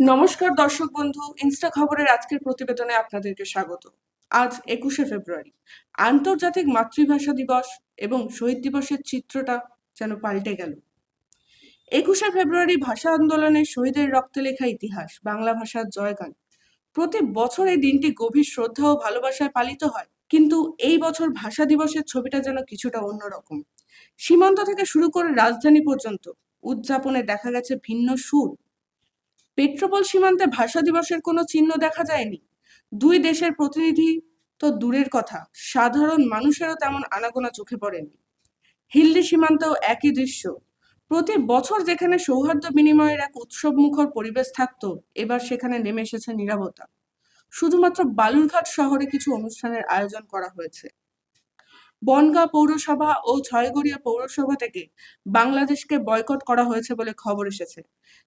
নমস্কার দর্শক বন্ধু, ইনস্টা খবরের আজকের প্রতিবেদনে আপনাদেরকে স্বাগত। আজ একুশে ফেব্রুয়ারি। আন্তর্জাতিক মাতৃভাষা দিবস এবং শহীদ দিবসের চিত্রটা যেন পাল্টে গেল। একুশে ফেব্রুয়ারি ভাষা আন্দোলনে শহীদের রক্তে লেখা ইতিহাস, বাংলা ভাষার জয়গান। প্রতি বছর এই দিনটি গভীর শ্রদ্ধা ও ভালোবাসায় পালিত হয়, কিন্তু এই বছর ভাষা দিবসের ছবিটা যেন কিছুটা অন্যরকম। সীমান্ত থেকে শুরু করে রাজধানী পর্যন্ত উদযাপনে দেখা গেছে ভিন্ন সুর পেট্রোপল সীমান্তে ভাষা দিবসের কোনো চিহ্ন দেখা যায়নি। দুই দেশের প্রতিনিধি তো দূরের কথা, সাধারণ মানুষেরও তেমন আনাগোনা চোখে পড়েনি। হিল্লি সীমান্তেও একই দৃশ্য। প্রতি বছর যেখানে সৌহার্দ্য বিনিময়ের এক উৎসব মুখর পরিবেশ থাকতো, এবার সেখানে নেমে এসেছে নিরাপত্তা শুধুমাত্র বালুরঘাট শহরে কিছু অনুষ্ঠানের আয়োজন করা হয়েছে। বনগাঁ পৌরসভা ও ছয়গড়িয়া পৌরসভা থেকে বাংলাদেশকে বয়কট করা হয়েছে বলে খবর এসেছে,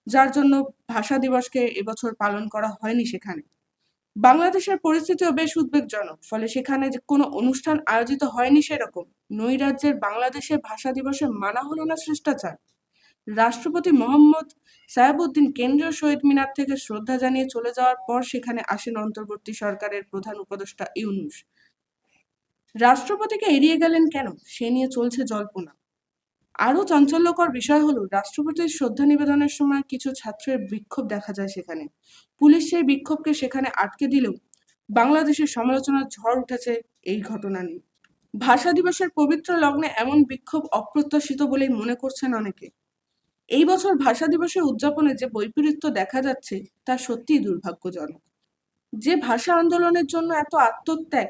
যার জন্য ভাষা দিবসকে এবছর পালন করা হয়নি সেখানে। বাংলাদেশের পরিস্থিতিও বেশ উদ্বেগজনক, ফলে সেখানে কোনো অনুষ্ঠান আয়োজিত হয়নি সেরকম। নৈরাজ্যের বাংলাদেশে ভাষা দিবসে মানা হলো না শিষ্টাচার। রাষ্ট্রপতি মোহাম্মদ সাহেবউদ্দিন কেন্দ্রীয় শহীদ মিনার থেকে শ্রদ্ধা জানিয়ে চলে যাওয়ার পর সেখানে আসেন অন্তর্বর্তী সরকারের প্রধান উপদেষ্টা ইউনুস। রাষ্ট্রপতিকে এড়িয়ে গেলেন কেন? সে নিয়ে চলছে জল্পনা। আরও চাঞ্চল্যকর বিষয় হলো, রাষ্ট্রপতির শ্রদ্ধা নিবেদনের সময় কিছু ছাত্রের বিক্ষোভ দেখা যায় সেখানে। পুলিশ সেই বিক্ষোভকে সেখানে আটকে দিলেও বাংলাদেশের সমালোচনার ঝড় উঠেছে এই ঘটনা নিয়ে। ভাষা দিবসের পবিত্র লগ্নে এমন বিক্ষোভ অপ্রত্যাশিত বলেই মনে করছেন অনেকে। এই বছর ভাষা দিবসের উদযাপনে যে বৈপরীত্য দেখা যাচ্ছে, তা সত্যিই দুর্ভাগ্যজনক। যে ভাষা আন্দোলনের জন্য এত আত্মত্যাগ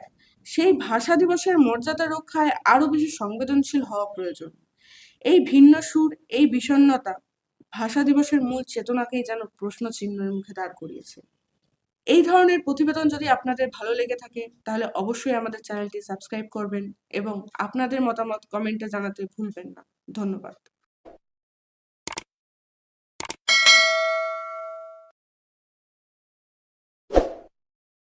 সেই ভাষা দিবসের মর্যাদা রক্ষায় আরও বেশি সংবেদনশীল হওয়া প্রয়োজন। এই ভিন্ন সুর, এই বিষণ্ণতা ভাষা দিবসের মূল চেতনাকেই যেন প্রশ্ন চিহ্নের মুখে দাঁড় করিয়েছে। এই ধরনের প্রতিবেদন যদি আপনাদের ভালো লেগে থাকে, তাহলে অবশ্যই আমাদের চ্যানেলটি সাবস্ক্রাইব করবেন এবং আপনাদের মতামত কমেন্টে জানাতে ভুলবেন না। ধন্যবাদ।